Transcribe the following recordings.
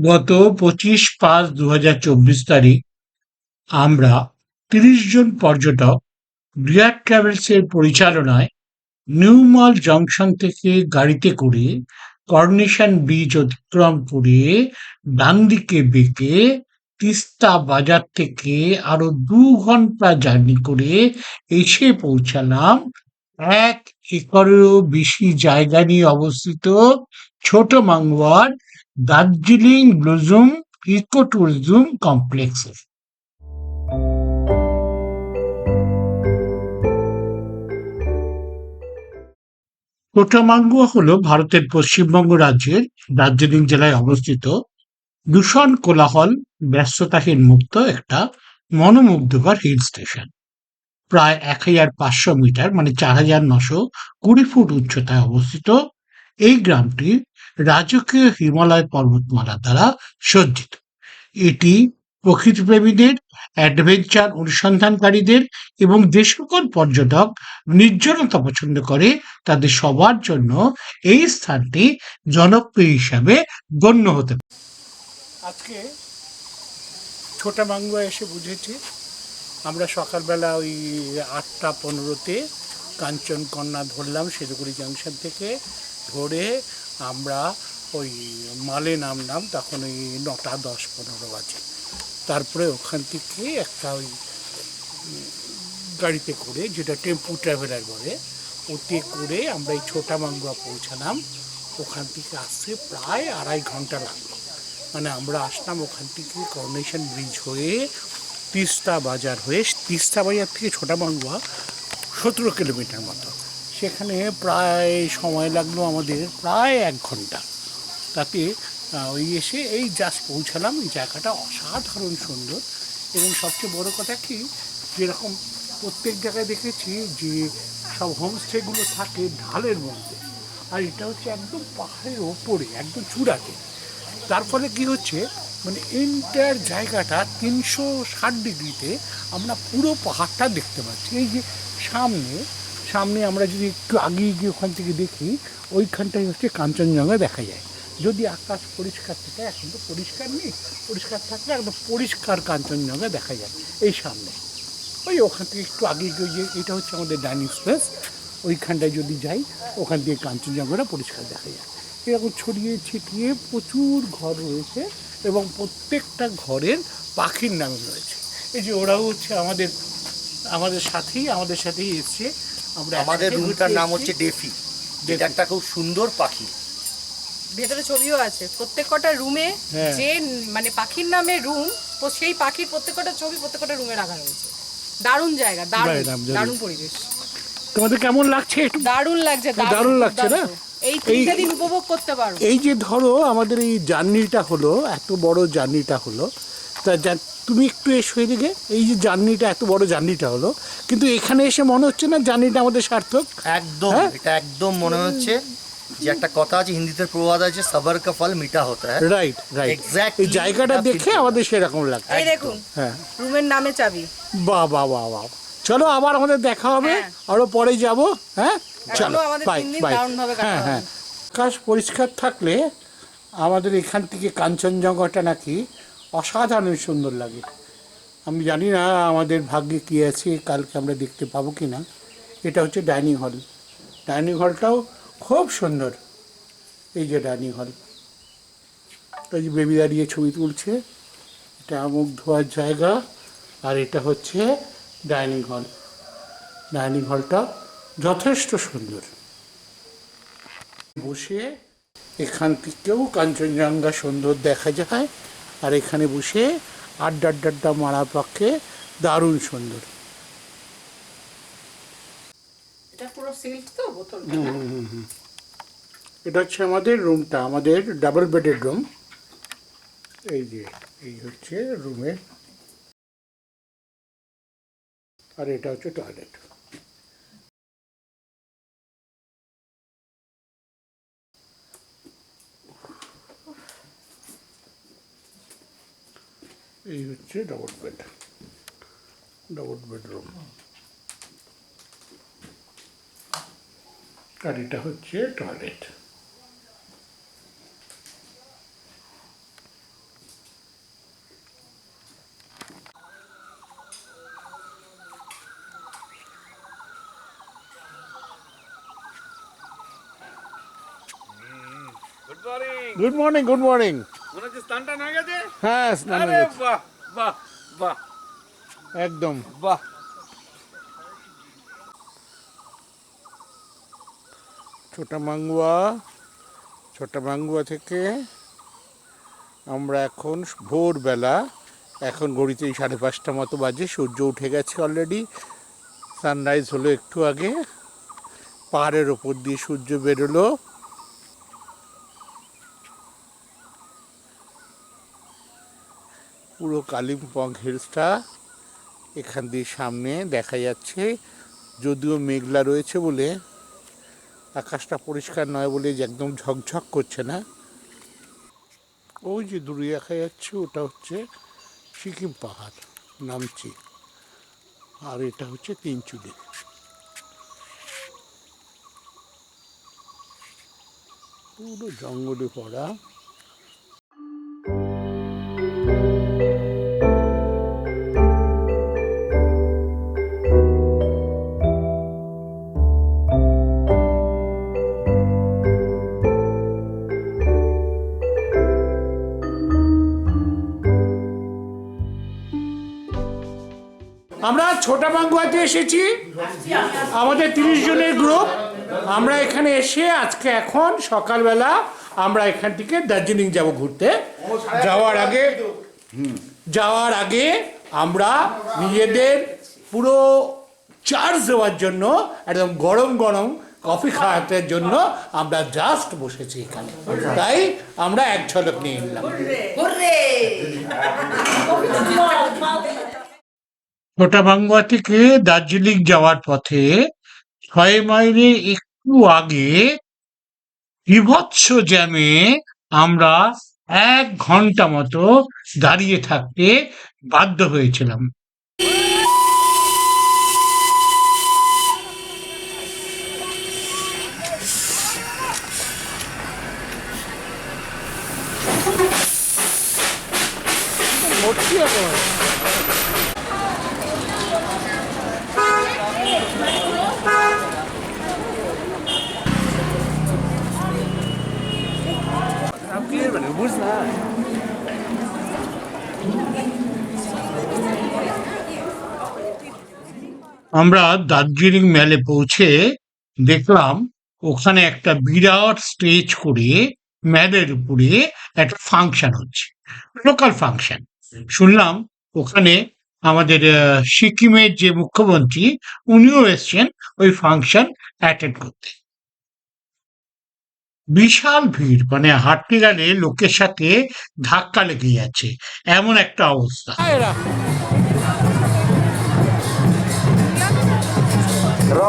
গত পঁচিশ পাঁচ দু চব্বিশ তারিখ আমরা তিরিশ জন পর্যটক ডিয়ার ট্রাভেলসের পরিচালনায় নিউমাল জংশন থেকে গাড়িতে করে করনেশন ব্রিজ অতিক্রম করে ডান দিকে বেঁকে তিস্তা বাজার থেকে আরও দু ঘণ্টা জার্নি করে এসে পৌঁছালাম এক একরেরও বেশি জায়গা নিয়ে অবস্থিত ছোট মাংওয়ার দার্জিলিং ব্লুজুম, ইকো ট্যুরিজম কমপ্লেক্সে। কোটামাঙ্গুয়া হল ভারতের পশ্চিমবঙ্গ রাজ্যের দার্জিলিং জেলায় অবস্থিত দূষণ কোলাহল ব্যস্ততাহীন মুক্ত একটা মনোমুগ্ধকর হিল স্টেশন। প্রায় এক হাজার পাঁচশো মিটার মানে চার হাজার নশো কুড়ি ফুট উচ্চতায় অবস্থিত এই গ্রামটি রাজকীয় হিমালয় পর্বতমালা দ্বারা সজ্জিত। এটি প্রকৃতিপ্রেমীদের অ্যাডভেঞ্চার অনুসন্ধানকারীদের এবং যে সকল পর্যটক নির্জনতা পছন্দ করে, তাদের সবার জন্য এই স্থানটি জনপ্রিয় হিসাবে গণ্য হতে পারে। আজকে ছোটা মাঙ্গুয়া এসে বুঝেছি। আমরা সকালবেলা ওই আটটা পনেরোতে কাঞ্চনকন্যা ধরলাম, শিলিগুড়ি জাংশন থেকে ধরে আমরা ওই মালে নামলাম, তখন ওই নটা দশ পনেরো বাজে। তারপরে ওখান থেকে একটা ওই গাড়িতে করে, যেটা টেম্পু ট্রাভেলার বলে, ওতে করে আমরা এই ছোটা মাঙ্গুয়া পৌঁছালাম। ওখান থেকে আসতে প্রায় আড়াই ঘণ্টা লাগল। মানে আমরা আসলাম ওখান থেকে করনেশন ব্রিজ হয়ে, তিস্তা বাজার হয়ে, তিস্তা বাজার থেকে ছোটা মাঙ্গুয়া সতেরো কিলোমিটার মতো। সেখানে প্রায় সময় লাগল আমাদের, প্রায় এক ঘণ্টা। তাতে ওই এসে এই জাস্ট পৌঁছালাম, এই জায়গাটা অসাধারণ সুন্দর। এবং সবচেয়ে বড় কথা কি, যেরকম প্রত্যেক জায়গায় দেখেছি যে সব হোমস্টেগুলো থাকে ঢালের মধ্যে। আর এটা হচ্ছে একদম পাহাড়ের ওপরে, একদম চূড়াতে। তার ফলে কী হচ্ছে মানে এন্টার জায়গাটা তিনশো ষাট ডিগ্রিতে আমরা পুরো পাহাড়টা দেখতে পাচ্ছি। এই যে সামনে সামনে আমরা যদি একটু আগিয়ে গিয়ে ওখান থেকে দেখি ওইখানটাই হচ্ছে কাঞ্চনজঙ্ঘা দেখা যায়। যদি আকাশ পরিষ্কার থাকে, এখন তো পরিষ্কার নেই। পরিষ্কার থাকলে একদম পরিষ্কার কাঞ্চনজঙ্ঘা দেখা যায় এই সামনে। ওই ওখান থেকে একটু আগে গিয়ে যে, এটা হচ্ছে আমাদের ডাইনিং স্পেস। ওইখানটায় যদি যাই, ওখান থেকে কাঞ্চনজঙ্ঘাটা পরিষ্কার দেখা যায়। এরকম ছড়িয়ে ছিটিয়ে প্রচুর ঘর রয়েছে এবং প্রত্যেকটা ঘরের পাখির নাম রয়েছে। এই যে ওরাও হচ্ছে আমাদের আমাদের সাথেই আমাদের সাথেই এসছে। আমাদের রুমটার নাম হচ্ছে ডেফি। যেটা একটা খুব সুন্দর পাখি। ভেতরে ছবিও আছে। প্রত্যেক কটা রুমে হ্যাঁ। যে মানে পাখির নামে রুম তো সেই পাখির প্রত্যেক কটা ছবি প্রত্যেক কটা রুমে রাখা রয়েছে। দারুণ জায়গা দারুণ দারুণ, পরিবেশ। তোমাদের কেমন লাগছে একটু? দারুণ লাগছে দারুণ লাগছে না? এই তিনটে দিন উপভোগ করতে পারো। এই যে ধরো আমাদের এই জার্নিটা হলো এত বড় জার্নিটা হলো তা যা- তুমি একটু এসো এদিকে। এই যে জার্নিটা এত বড় জার্নিটা হলো। কিন্তু এখানে এসে মনে হচ্ছে না জার্নিটা আমাদের সার্থক? একদম হ্যাঁ? এটা একদম মনে হচ্ছে যে একটা কথা আছে হিন্দিতে প্রবাদ আছে সবার কা ফল মিঠা হতা হ্যাঁ রাইট রাইট এই জায়গাটা দেখে আমাদের সেরকম লাগছে। এই দেখুন হ্যাঁ। রুমের নামে চাবি। বাহ বাহ বাহ বাহ। চলো আবার আমাদের দেখা হবে। হ্যাঁ। আরও পরে যাব হ্যাঁ? চলো বাই বাই হ্যাঁ হ্যাঁ। আকাশ পরিষ্কার থাকলে আমাদের এখান থেকে কাঞ্চনজঙ্ঘাটা নাকি অসাধারণ সুন্দর লাগে। আমি জানি না আমাদের ভাগ্যে কী আছে, কালকে আমরা দেখতে পাবো কি না এটা হচ্ছে ডাইনিং হল। ডাইনিং হলটাও খুব সুন্দর। এই যে ডাইনিং হল। এই যে বেবি দাঁড়িয়ে ছবি তুলছে। এটা মুখ ধোয়ার জায়গা। আর এটা হচ্ছে ডাইনিং হল। ডাইনিং হলটা যথেষ্ট সুন্দর। বসে এখান থেকেও কাঞ্চনজঙ্ঘা সুন্দর দেখা যায়। আর এখানে বসে আড্ডা আড্ডা আড্ডা মারার পক্ষে দারুণ সুন্দর। এটা হচ্ছে আমাদের রুমটা আমাদের ডাবল বেডের রুম। এই যে এই হচ্ছে রুমের। আর এটা হচ্ছে টয়লেট। এই হচ্ছে ডবল বেড ডবল বেডরুম আর এটা হচ্ছে toilet Good morning. Good morning. Good morning. মনে হচ্ছে স্নান টান হয়ে গেছে? হ্যাঁ স্নান আরে বাহ বাহ বাহ। একদম। বাহ। ছোটা মাঙ্গুয়া ছোটা মাঙ্গুয়া থেকে আমরা এখন ভোরবেলা এখন ঘড়িতে এই সাড়ে পাঁচটা মতো বাজে সূর্য উঠে গেছে অলরেডি সানরাইজ হলো একটু আগে। পাহাড়ের ওপর দিয়ে সূর্য বেরোলো। পুরো কালিম্পং হিলসটা এখান দিয়ে সামনে দেখা যাচ্ছে। যদিও মেঘলা রয়েছে বলে আকাশটা পরিষ্কার নয় বলে যে একদম ঝকঝক করছে না। ওই যে দূরে দেখা যাচ্ছে, ওটা হচ্ছে সিকিম পাহাড় নামছি আর এটা হচ্ছে তিনচুলি। পুরো জঙ্গলে পড়া এসেছি। আমাদের তিরিশ জনের গ্রুপ আমরা এখানে এসে আজকে এখন সকালবেলা আমরা এখান থেকে দার্জিলিং যাব ঘুরতে। যাওয়ার আগে যাওয়ার আগে আমরা নিজেদের পুরো চার্জ দেওয়ার জন্য একদম গরম গরম কফি খাওয়াতে জন্য আমরা জাস্ট বসেছি এখানে। তাই আমরা এক ঝলক নিয়ে নিলাম ছোটা বাংলা থেকে দার্জিলিং যাওয়ার পথে ছয় মাইলে একটু আগে বিভৎস জ্যামে আমরা এক ঘণ্টা মতো দাঁড়িয়ে থাকতে বাধ্য হয়েছিলাম মরছি এখন আমরা দার্জিলিং মেলে পৌঁছে দেখলাম ওখানে একটা বিরাট স্টেজ করে ম্যালের উপরে একটা ফাংশন হচ্ছে লোকাল ফাংশন শুনলাম ওখানে আমাদের সিকিমের যে মুখ্যমন্ত্রী, উনিও এসছেন ওই ফাংশন অ্যাটেন্ড করতে। বিশাল ভিড় মানে হাঁটতে গেলে লোকের সাথে ধাক্কা লেগে যাচ্ছে এমন একটা অবস্থা এরা र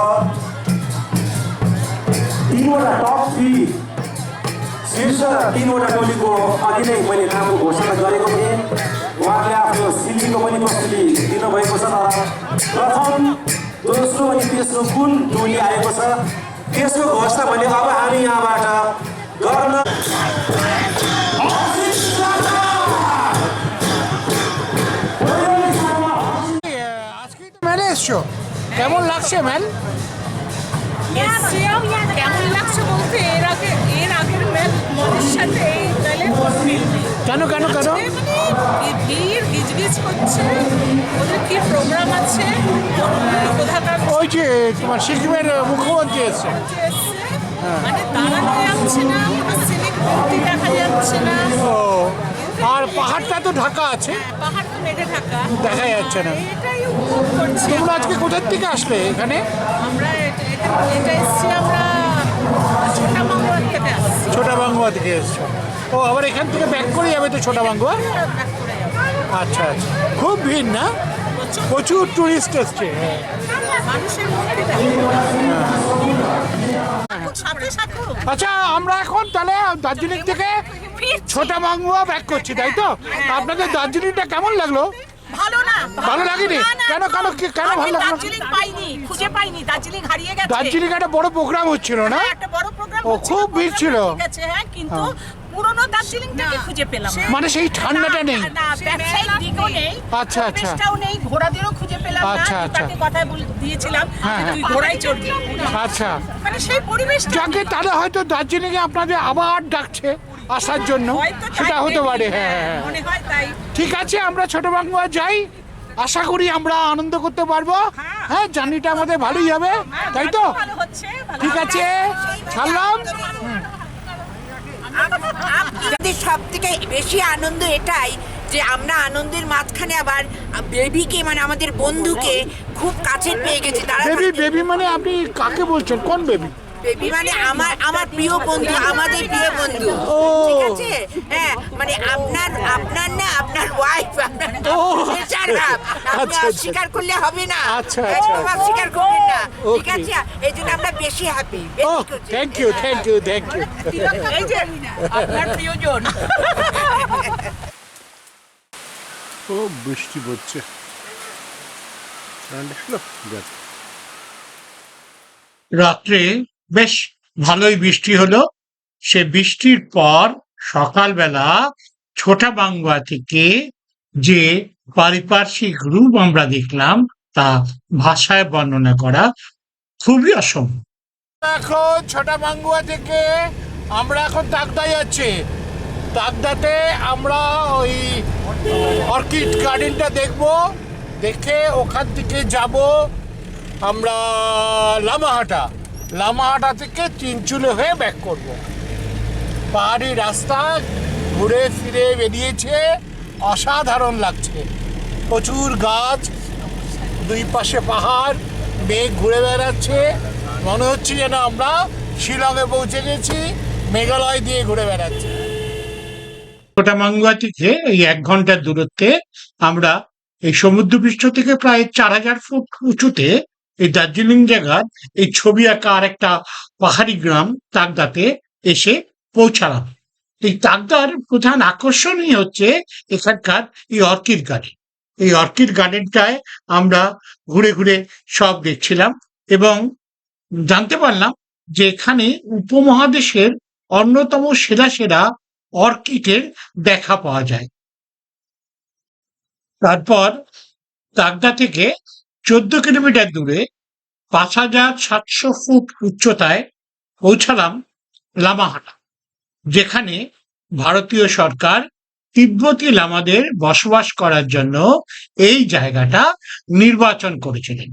तिनवटा टप थ्री शीर्ष तिनवटा टोलीको अघि नै मैले नामको घोषणा गरेको थिएँ उहाँले आफ्नो सिलीको पनि प्रस्तुति दिनुभएको छ तर प्रथम दोस्रो अनि तेस्रो कुन टोली आएको छ त्यसको घोषणा भने अब हामी यहाँबाट गर्न আজকেই তো মেলে এসছো কেমন লাগছে ম্যাল এসছিও, কেমন লাগছে বলতে এর আগে এর আগের কেন কেন কেন? মানে ভিড় গিজগিজ করছে? ওদের কি প্রোগ্রাম আছে? ওই যে তোমার সিকিমের মুখ্যমন্ত্রী এসছে। মানে দাঁড়ানো যাচ্ছে না কোনো সিভিক দেখা যাচ্ছে না। ও আর পাহাড়টা তো ঢাকা আছে। পাহাড় তো মেঘে ঢাকা। দেখা যাচ্ছে না। এটাই তোমরা আজকে কোথার থেকে আসলে এখানে? আমরা এটা এসছি আমরা ছোটা মামলার থেকে এসছো। ও, আবার এখান থেকে ব্যাক করে যাবে তো ছোটা যাব। আচ্ছা আচ্ছা। খুব ভিড় না? প্রচুর টুরিস্ট এসছে। আচ্ছা আমরা এখন তাহলে দার্জিলিং থেকে ছোটা বাঙ্গুয়া ব্যাক করছি, তাই তো? আপনাদের দার্জিলিংটা কেমন লাগল? ভালো ভালো লাগেনি? কেন, কেন, কি- কেন ভালো লাগল দার্জিলিং পাইনি খুঁজে পাইনি দার্জিলিং হারিয়ে গেছে। দার্জিলিং একটা বড় প্রোগ্রাম হচ্ছিল না? হ্যাঁ, একটা বড় প্রোগ্রাম ও, খুব ভিড় ছিল। হ্যাঁ কিন্তু পুরনো দার্জিলিংটাকে খুঁজে পেলাম মানে সেই ঠান্ডাটা নেই। না, না ব্যবসায়িক দিকও নেই। আচ্ছা, আচ্ছা। পরিবেশটাও নেই ঘোড়াদেরও খুঁজে পেলাম না। আচ্ছা, আচ্ছা। তাকে কথা বল- দিয়েছিলাম হ্যাঁ, যে হ্যাঁ। তুই ঘোড়ায় চড়বি। আচ্ছা। মানে সেই পরিবেশটা যাকে তারা হয়তো দার্জিলিং এ আপনাদের আবার ডাকছে আসার জন্য সেটা হতে পারে। হ্যাঁ হ্যাঁ, হ্যাঁ। মনে হয় তাই। ঠিক আছে আমরা ছোট বাংলা যাই। আশা করি আমরা আনন্দ করতে পারব। হ্যাঁ। হ্যাঁ জার্নিটা আমাদের ভালোই হবে। তাই তো? ভালো হচ্ছে ভালো ঠিক আছে ছাড়লাম। আমাদের সব থেকে বেশি আনন্দ এটাই যে আমরা আনন্দের মাঝখানে আবার বেবিকে মানে আমাদের বন্ধুকে খুব কাছে পেয়ে গেছি তারা বেবি বেবি মানে আপনি কাকে বলছেন? কোন বেবি? বেবি মানে আমার আমার প্রিয় বন্ধু আমাদের প্রিয় বন্ধু। ও। ঠিক আছে? হ্যাঁ মানে আপনার আপনার না আপনার ওয়াইফ আপনার ও। আপনি আচ্ছা, আচ্ছা। অস্বীকার করলে হবে না। আচ্ছা, আচ্ছা। অস্বীকার করবেন না। ঠিক আছে? এই জন্য আমরা বেশি happy thank you thank you thank you এই যে আপনার প্রিয়জন। ও বৃষ্টি পড়ছে। রাত্রে বেশ ভালোই বৃষ্টি হলো। সে বৃষ্টির পর সকালবেলা ছোটা বাংলা থেকে যে পারিপার্শ্বিক রূপ আমরা দেখলাম, তা ভাষায় বর্ণনা করা খুবই অসম্ভব। এখন ছটা মাঙ্গুয়া থেকে আমরা এখন তাকদা যাচ্ছি তাকদাতে আমরা ওই অর্কিড গার্ডেনটা দেখব। দেখে ওখান থেকে যাব আমরা লামাহাটা। লামাহাটা থেকে চিনচুলে হয়ে ব্যাক করব। পাহাড়ি রাস্তা ঘুরে ফিরে বেরিয়েছে, অসাধারণ লাগছে। প্রচুর গাছ, দুই পাশে পাহাড়, মেঘ ঘুরে বেড়াচ্ছে। মনে হচ্ছে যেন আমরা শিলংয়ে পৌঁছে গেছি, মেঘালয় দিয়ে ঘুরে বেড়াচ্ছি। ছোটা মাঙ্গুয়া থেকে এই এক ঘণ্টার দূরত্বে আমরা এই সমুদ্রপৃষ্ঠ থেকে প্রায় চার হাজার ফুট উঁচুতে এই দার্জিলিং জায়গার এই ছবি আঁকা আর একটা পাহাড়ি গ্রাম তাকদাতে এসে পৌঁছালাম। এই তাকদার প্রধান আকর্ষণই হচ্ছে এখানকার এই অর্কিড গার্ডেন এই অর্কিড গার্ডেনটায় আমরা ঘুরে ঘুরে সব দেখছিলাম এবং জানতে পারলাম যে এখানে উপমহাদেশের অন্যতম সেরা সেরা অর্কিডের দেখা পাওয়া যায়। তারপর তাগদা থেকে চোদ্দ কিলোমিটার দূরে পাঁচ হাজার সাতশো ফুট উচ্চতায় পৌঁছালাম লামাহাটা, যেখানে ভারতীয় সরকার তিব্বতী লামাদের বসবাস করার জন্য এই জায়গাটা নির্বাচন করেছিলেন।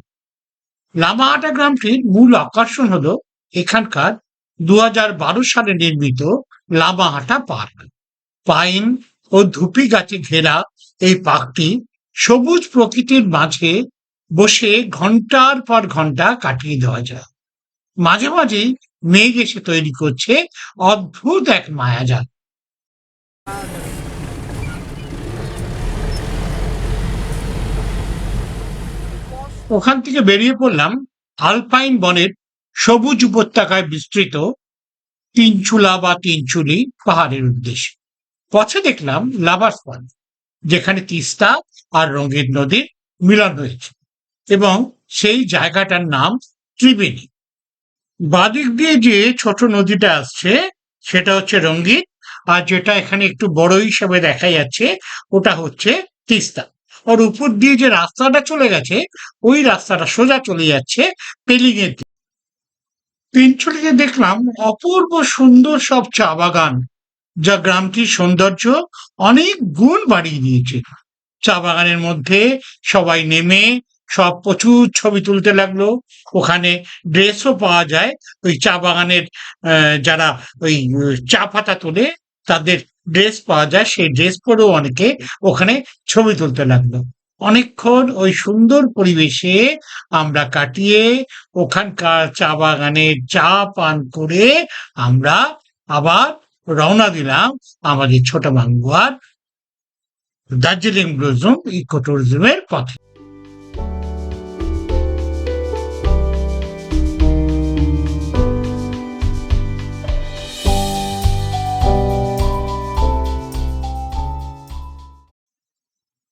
লামাহাটা গ্রামটির মূল আকর্ষণ হলো এখানকার দুহাজার বারো সালে নির্মিত লামাহাটা পার্ক। পাইন ও ধুপি গাছে ঘেরা এই পার্কটি সবুজ প্রকৃতির মাঝে বসে ঘণ্টার পর ঘণ্টা কাটিয়ে দেওয়া যায়। মাঝে মাঝেই মেঘ এসে তৈরি করছে অদ্ভুত এক মায়াজাল। ওখান থেকে বেরিয়ে পড়লাম আলপাইন বনের সবুজ উপত্যকায় বিস্তৃত তিনচুলা বা তিনচুলি পাহাড়ের উদ্দেশ্যে। পথে দেখলাম লাভার ফল যেখানে তিস্তা আর রঙিন নদীর মিলন হয়েছে এবং সেই জায়গাটার নাম ত্রিবেণী। বাদিক দিয়ে যে ছোট নদীটা আসছে, সেটা হচ্ছে রঙ্গিত আর যেটা এখানে একটু বড় হিসাবে দেখা যাচ্ছে, ওটা হচ্ছে তিস্তা। ওর উপর দিয়ে যে রাস্তাটা চলে গেছে, ওই রাস্তাটা সোজা চলে যাচ্ছে পেলিংয়ের দিকে। তিনচুলিতে দেখলাম অপূর্ব সুন্দর সব চা বাগান, যা গ্রামটির সৌন্দর্য অনেক গুণ বাড়িয়ে দিয়েছে। চা বাগানের মধ্যে সবাই নেমে সব প্রচুর ছবি তুলতে লাগল। ওখানে ড্রেসও পাওয়া যায়। ওই চা বাগানের যারা ওই চা পাতা তোলে, তাদের ড্রেস পাওয়া যায়, সেই ড্রেস পরেও অনেকে ওখানে ছবি তুলতে লাগল। অনেকক্ষণ ওই সুন্দর পরিবেশে আমরা কাটিয়ে ওখানকার চা বাগানে চা পান করে আমরা আবার রওনা দিলাম আমাদের ছোট বাঙ্গুয়ার দার্জিলিং ব্লুজম ইকো ট্যুরিজমের পথে।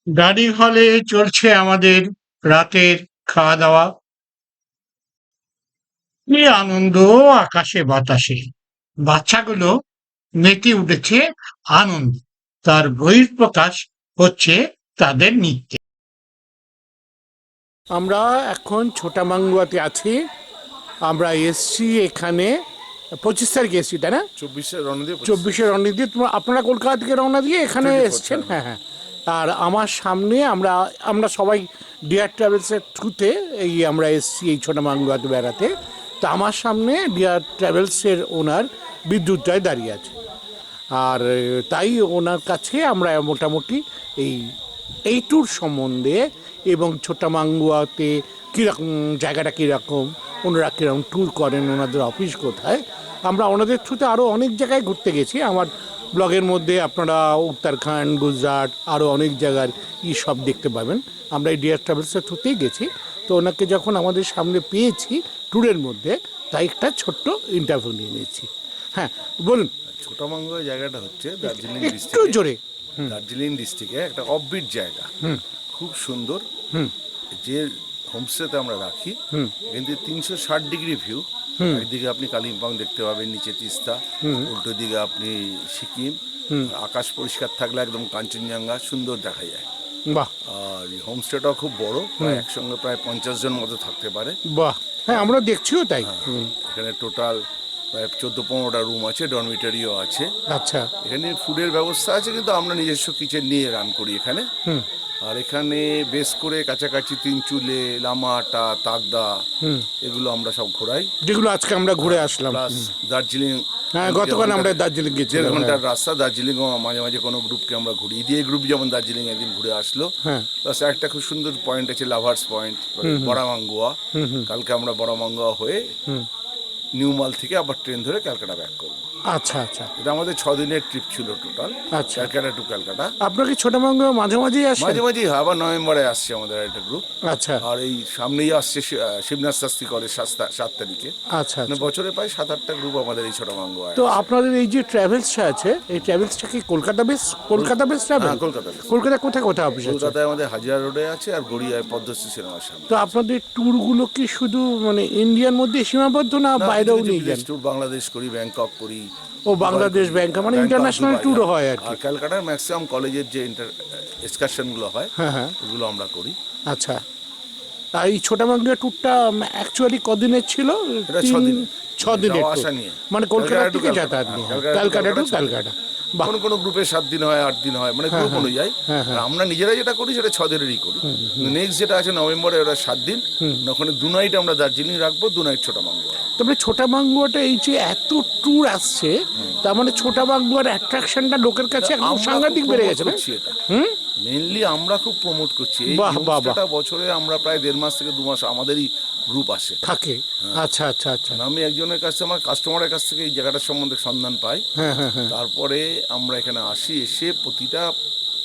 গাড়ি হলে চলছে আমাদের রাতের খাওয়া দাওয়া কি আনন্দ আকাশে বাতাসে। বাচ্চাগুলো মেতে উঠেছে আনন্দ। তার বহিঃপ্রকাশ হচ্ছে তাদের নৃত্যে। আমরা এখন ছোটা মাঙ্গুয়াতে আছি। আমরা এসছি এখানে পঁচিশ তারিখে এসছি তাই না? চব্বিশে দিয়ে চব্বিশে তোমরা আপনারা কলকাতা থেকে রওনা দিয়ে এখানে 24 এসছেন? হ্যাঁ হ্যাঁ। আর আমার সামনে আমরা আমরা সবাই ডিয়ার ট্রাভেলসের থ্রুতে এই আমরা এসছি এই ছোটো মাঙ্গুয়াতে বেড়াতে। তো আমার সামনে ডিয়ার ট্রাভেলসের ওনার বিদ্যুৎ রায় দাঁড়িয়ে আছে। আর তাই ওনার কাছে আমরা মোটামুটি এই এই ট্যুর সম্বন্ধে এবং ছোটা মাঙ্গুয়াতে কীরকম, জায়গাটা কীরকম, ওনারা কীরকম ট্যুর করেন, ওনাদের অফিস কোথায়, আমরা ওনাদের থ্রুতে আরও অনেক জায়গায় ঘুরতে গেছি। আমার ব্লগের মধ্যে আপনারা উত্তরাখণ্ড গুজরাট আরও অনেক জায়গার ই সব দেখতে পাবেন। আমরা এই ডিয়ার ট্রাভেলসের থ্রুতেই গেছি। তো ওনাকে যখন আমাদের সামনে পেয়েছি ট্যুরের মধ্যে তাই একটা ছোট্ট ইন্টারভিউ নিয়ে নিয়েছি। হ্যাঁ বলুন। ছোটামাঙ্গা জায়গাটা হচ্ছে দার্জিলিং একটু ডিস্ট্রিক্ট জোরে। দার্জিলিং ডিস্ট্রিক্টে একটা অফবিট জায়গা। খুব সুন্দর। যে হোমস্টেতে আমরা রাখি কিন্তু তিনশো ষাট ডিগ্রি ভিউ একদিকে আপনি কালিম্পং দেখতে পাবেন নিচে তিস্তা উল্টো দিকে আপনি সিকিম আকাশ পরিষ্কার থাকলে একদম কাঞ্চনজঙ্ঘা সুন্দর দেখা যায়। বাহ। আর হোমস্টেটাও খুব বড় প্রায় একসঙ্গে প্রায় পঞ্চাশ জন মতো থাকতে পারে। বাহ। হ্যাঁ আমরা দেখছিও তাই। এখানে টোটাল প্রায় চোদ্দ পনেরোটা রুম আছে ডরমিটারিও আছে। আচ্ছা। এখানে ফুডের ব্যবস্থা আছে কিন্তু আমরা নিজস্ব কিচেন নিয়ে রান করি এখানে। আর এখানে বেশ করে কাছাকাছি তিন চুলে লামাটা তাগদা এগুলো আমরা সব ঘোরাই। যেগুলো আজকে আমরা ঘুরে আসলাম। দার্জিলিং হ্যাঁ গতকাল আমরা দার্জিলিং দেড় গেছিলাম ঘণ্টার রাস্তা দার্জিলিংও মাঝে মাঝে কোনো গ্রুপকে আমরা ঘুরিয়ে দিয়ে গ্রুপ যেমন দার্জিলিং একদিন ঘুরে আসলো। হ্যাঁ। প্লাস একটা খুব সুন্দর পয়েন্ট আছে লাভার্স পয়েন্ট বড়ামাঙ্গুয়া। কালকে আমরা বড়ামাঙ্গুয়া হয়ে নিউ মাল থেকে আবার ট্রেন ধরে ক্যালকাটা ব্যাক করব। আচ্ছা আচ্ছা। এটা আমাদের ছ দিনের ট্রিপ ছিল টোটাল আচ্ছা। Calcutta to Calcutta. আপনার কি ছোটবঙ্গ মাঝে মাঝেই আসেন? মাঝে মাঝেই হয় আবার নভেম্বরে আসছে আমাদের একটা গ্রুপ আচ্ছা। আর এই সামনেই আসছে শিবনাথ শাস্ত্রী কলেজ সাত তারিখে। আচ্ছা মানে আচ্ছা। বছরে প্রায় সাত আটটা গ্রুপ আমাদের এই ছোট মাঙ্গুয়ায় তো আপনাদের এই যে ট্রাভেলসটা আছে এই ট্রাভেলসটা কি Kolkata base Kolkata base travel হ্যাঁ, কলকাতা কলকাতা কোথায় কোথায় অফিস আছে? কলকাতায় আমাদের হাজিরা রোডে আছে আর গড়িয়ায় পদ্মশ্রী সিনেমার সামনে তো আপনাদের ট্যুরগুলো কি শুধু মানে ইন্ডিয়ার মধ্যে সীমাবদ্ধ না বাইরেও নিয়ে যান? ট্যুর বাংলাদেশ করি ব্যাংকক করি ও বাংলাদেশ ব্যাংক মানে ইন্টারন্যাশনাল ট্যুর ট্যুরও হ্যাঁ। আর কি আর ক্যালকাটার ম্যাক্সিমাম কলেজের যে ইন্টার এক্সকারশনগুলো হয় হ্যাঁ, হ্যাঁ। ওগুলো আমরা করি আচ্ছা তাই এই ছোটামাঙ্গিয়া ট্যুরটা অ্যাকচুয়ালি কদিনের ছিল এটা ছদিন। ছ দিনের যাওয়া আসা নিয়ে। মানে কলকাতা to থেকে। যাতায়াত নিয়ে। হ্যাঁ, ক্যালকাটা টু। বাহ। কোনো কোনো গ্রুপে সাত দিন হয় আট দিন হয় মানে গ্রুপ অনুযায়ী। আর আমরা নিজেরা যেটা করি সেটা ছ দিনেরই করি নেক্সট যেটা আছে নভেম্বরে ওটা সাত দিন। ওখানে দু নাইট আমরা দার্জিলিং রাখব দু নাইট ছোটা মাঙ্গুয়া তবে ছোটা বাংগুয়াটা এই যে এত ট্যুর আসছে তার মানে ছোটা বাংগুয়ার অ্যাট্রাকশনটা লোকের কাছে একদম সাংঘাতিক বেড়ে গেছে না? এটা। মেইনলি আমরা খুব প্রমোট করছি। এই বাহ, বাহ, বাহ। হোমস্টেটা বছরে আমরা প্রায় দেড় মাস থেকে দু মাস আমাদেরই গ্রুপ আসে। থাকে। আচ্ছা আচ্ছা আচ্ছা। আমি একজনের কাছ থেকে আমার কাস্টমারের কাছ থেকে এই জায়গাটার সম্বন্ধে সন্ধান পাই। হ্যাঁ হ্যাঁ হ্যাঁ। তারপরে আমরা এখানে আসি এসে প্রতিটা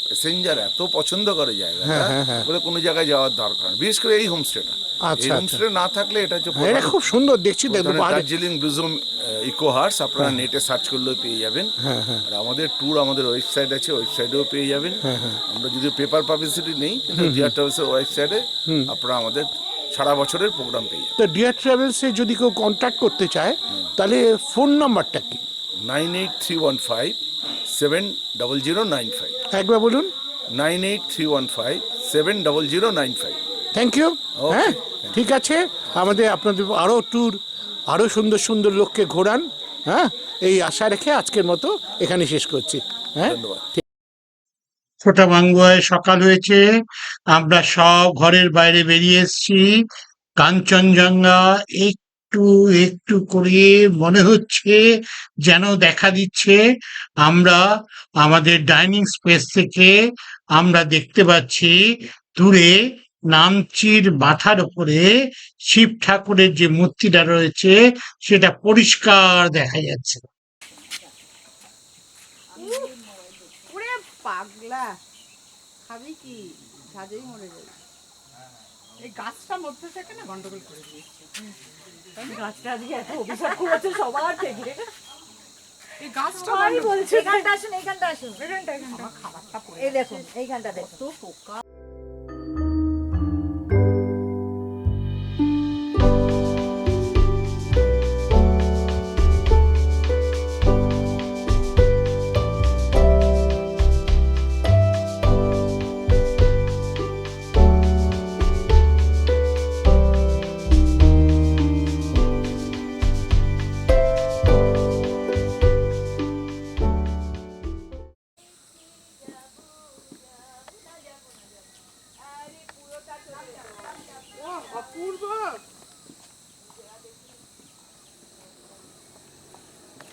প্যাসেঞ্জার এত পছন্দ করে জায়গাটা হ্যাঁ, হ্যাঁ, হ্যাঁ। বলে কোনো জায়গায় যাওয়ার দরকার বিশেষ করে এই হোমস্টেটা আচ্ছা, এই আচ্ছা। হোমস্টে না থাকলে এটা হচ্ছে হ্যাঁ, খুব সুন্দর দেখছি দার্জিলিং ব্লুজম ইকো হার্স আপনারা হ্যাঁ। নেটে সার্চ করলেও পেয়ে যাবেন। আর আমাদের ট্যুর আমাদের ওয়েবসাইট আছে ওয়েবসাইটেও পেয়ে যাবেন। হ্যাঁ, আমরা যদি পেপার পাবলিসিটি নেই কিন্তু ট্রাভেলসের ওয়েবসাইটে আপনারা আমাদের সারা বছরের প্রোগ্রাম পেয়ে যাবেন তো ডিয়ার ট্রাভেলসে যদি কেউ কন্ট্যাক্ট করতে চায় তাহলে ফোন নাম্বারটা কি? Nine eight three one five seven double zero nine five. একবার বলুন। Nine eight three one five seven double zero nine five. Thank you হ্যাঁ ঠিক আছে। আমাদের আপনাদের আরও ট্যুর আরও সুন্দর সুন্দর লোককে ঘোরান হ্যাঁ? এই আশা রেখে আজকের মতো এখানে শেষ করছি হ্যাঁ? ধন্যবাদ। ছোটা মাঙ্গুয়ায় সকাল হয়েছে। আমরা সব ঘরের বাইরে বেরিয়ে এসেছি। কাঞ্চনজঙ্ঘা একটু একটু করে মনে হচ্ছে যেন দেখা দিচ্ছে। আমরা আমাদের ডাইনিং স্পেস থেকে আমরা দেখতে পাচ্ছি দূরে নামচির মাথার উপরে শিব ঠাকুরের যে মূর্তিটা রয়েছে, সেটা পরিষ্কার দেখা যাচ্ছে। পাগলা খাবি কি? সাজেই মরে যাবে। এই গাছটা মধ্যে থেকে না গন্ডগোল করে দিয়েছে। গাছটা আজকে এত অভিশাপ করেছে সবার থেকে। এই গাছটা আমি বলছি এখানটা আসুন এইখানটা আসুন। এখানটা এখানটা। খাবারটা এই দেখুন এইখানটা দেখুন। তো পোকা।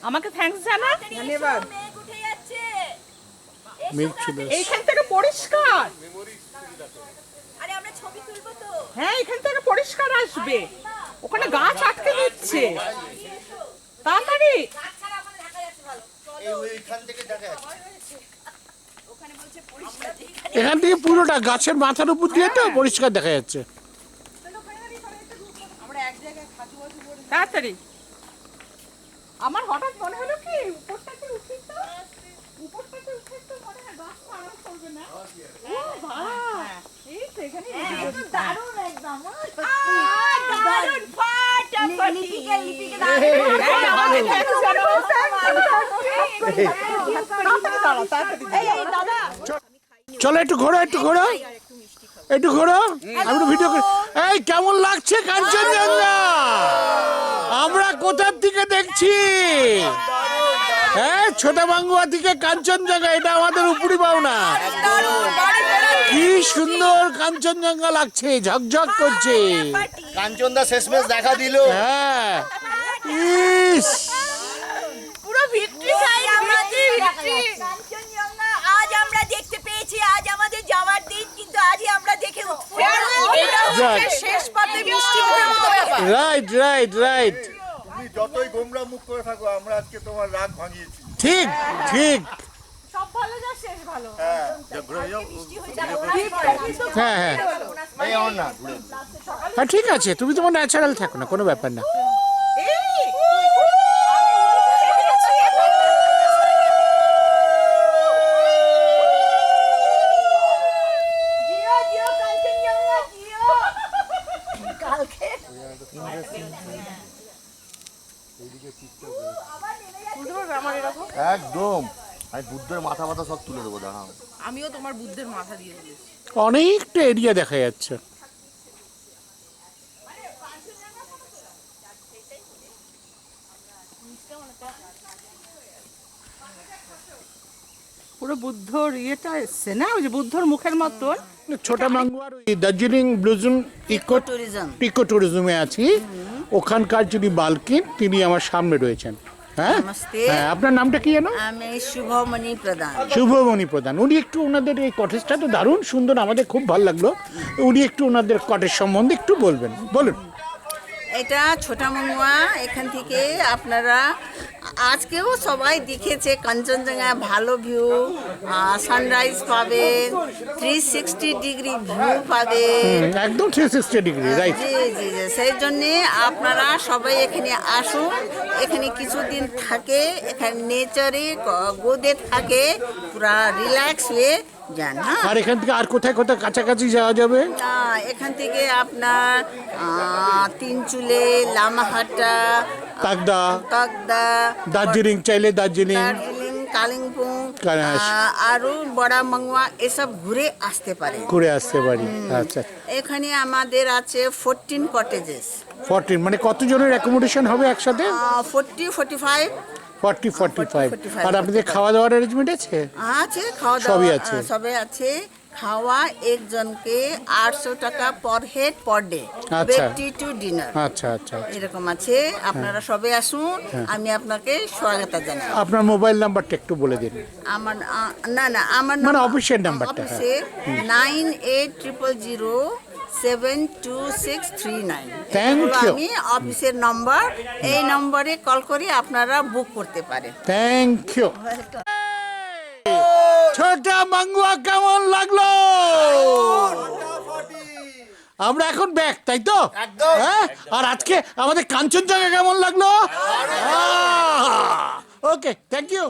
আমাকে থ্যাঙ্কস জানা। ধন্যবাদ। মেঘ এইখান থেকে পরিষ্কার। হ্যাঁ এখান থেকে পরিষ্কার আসবে। ওখানে গাছ আটকে দিচ্ছে। তাড়াতাড়ি। এখান থেকে পুরোটা গাছের মাথার উপর দিয়ে তো পরিষ্কার দেখা যাচ্ছে। তাড়াতাড়ি আমার হঠাৎ মনে হলো কি উপরটাতে উঠি তো উপরটাতে উঠে তো মনে হয় গাছ আরাম করবে না ও বাবা এই তো এখানে দারুণ একদম দারুণ ফাটাফাটি চলো একটু ঘোরো একটু ঘোরো। একটু ঘোরো। আমি ভিডিও করি এই কেমন লাগছে কাঞ্চনজঙ্ঘা? আমরা কোথার থেকে দেখছি? হ্যাঁ ছোট বাঙ্গুয়া থেকে কাঞ্চনজঙ্ঘা এটা আমাদের উপরি পাওনা। কি সুন্দর কাঞ্চনজঙ্ঘা লাগছে ঝকঝক করছে। কাঞ্চনদা শেষমেশ দেখা দিল। হ্যাঁ। ইস। পুরো ভিক্টরি সাইড আমাদের কাঞ্চনজঙ্ঘা আজ আমরা দেখতে পেয়েছি আজ আমাদের যাওয়ার দিন কিন্তু আজই আমরা দেখে উঠবো এটা Right. শেষ পাতে মিষ্টি মুখের মতো ব্যাপার রাইট রাইট তুমি যতই গোমরা মুখ করে থাকো আমরা আজকে তোমার রাগ ভাঙিয়েছি। ঠিক ঠিক। সব ভালো যা শেষ ভালো। হ্যাঁ। হ্যাঁ এই আমার না ঘুরে হ্যাঁ ঠিক আছে তুমি তোমার ন্যাচারাল থাকো না কোনো ব্যাপার না জিও জিও কাঞ্চনজঙ্ঘা জিও কালকে একদম আমি বুদ্ধের মাথা মাথা সব তুলে দেবো দাঁড়াও। আমিও তোমার বুদ্ধের মাথা দিয়ে দিয়েছি। অনেকটা এরিয়া দেখা যাচ্ছে। পুরো বুদ্ধর ইয়েটা এসছে না? ওই যে বুদ্ধর মুখের মতন? ছোটা মাঙ্গুয়ার ওই দার্জিলিং ব্লুজুম ইকো ট্যুরিজম ইকো ট্যুরিজমে আছি ওখানকার যিনি বালকিন তিনি আমার সামনে রয়েছেন। হ্যাঁ? নমস্তে। হ্যাঁ আপনার নামটা কি জানো আমি শুভমণি প্রধান। শুভমণি প্রধান। উনি একটু ওনাদের এই কটেজটা তো দারুণ সুন্দর আমাদের খুব ভালো লাগল। উনি একটু ওনাদের কটেজ সম্বন্ধে একটু বলবেন। বলুন। এটা ছোটা মঙ্গুয়া এখান থেকে আপনারা আজকেও সবাই দেখেছে কাঞ্চনজঙ্ঘা ভালো ভিউ সানরাইজ পাবে থ্রি সিক্সটি ডিগ্রি ভিউ পাবেন একদম থ্রি সিক্সটি ডিগ্রি রাইট জি জি জি সেই জন্যে আপনারা সবাই এখানে আসুন। এখানে কিছুদিন থাকে এখানে নেচারে গোদে থাকে পুরা রিল্যাক্স হয়ে যান হ্যাঁ আর এখান থেকে আর কোথায় কোথায় কাছাকাছি যাওয়া যাবে? না এখান থেকে আপনার তিনচুলে লামাহাটা তাকদা তকদা দার্জিলিং চাইলে দার্জিলিং। দার্জিলিং কালিম্পং। আরও বড়া মাংওয়া এসব ঘুরে আসতে পারে ঘুরে আসতে পারি। আচ্ছা। এখানে আমাদের আছে ফোরটিন কটেজেস ফর্টিন মানে কতজনের অ্যাকোমোডেশন হবে একসাথে? Forty forty five forty forty five আর আপনাদের খাওয়া দাওয়ার অ্যারেঞ্জমেন্ট আছে? আছে খাওয়া দাওয়া সবই আছে। সবই আছে। খাওয়া একজনকে আটশো টাকা per head per day. Bed tea to dinner আচ্ছা আচ্ছা। এরকম আছে। আপনারা সবে আসুন আমি আপনাকে স্বাগত জানাই। আপনার মোবাইল নাম্বারটা একটু বলে দিন। আমার না না আমার মানে অফিসের নাম্বারটা, হ্যাঁ। Nine eight triple zero seven two six three nine Thank you. আমি অফিসের নম্বর এই নম্বরে কল করে আপনারা বুক করতে পারেন। থ্যাংক ইউ ছোটা মাঙ্গুয়া কেমন লাগল? আমরা এখন ব্যাক তাই তো? হ্যাঁ? আর আজকে আমাদের কাঞ্চনজঙ্ঘা কেমন লাগল? Okay thank you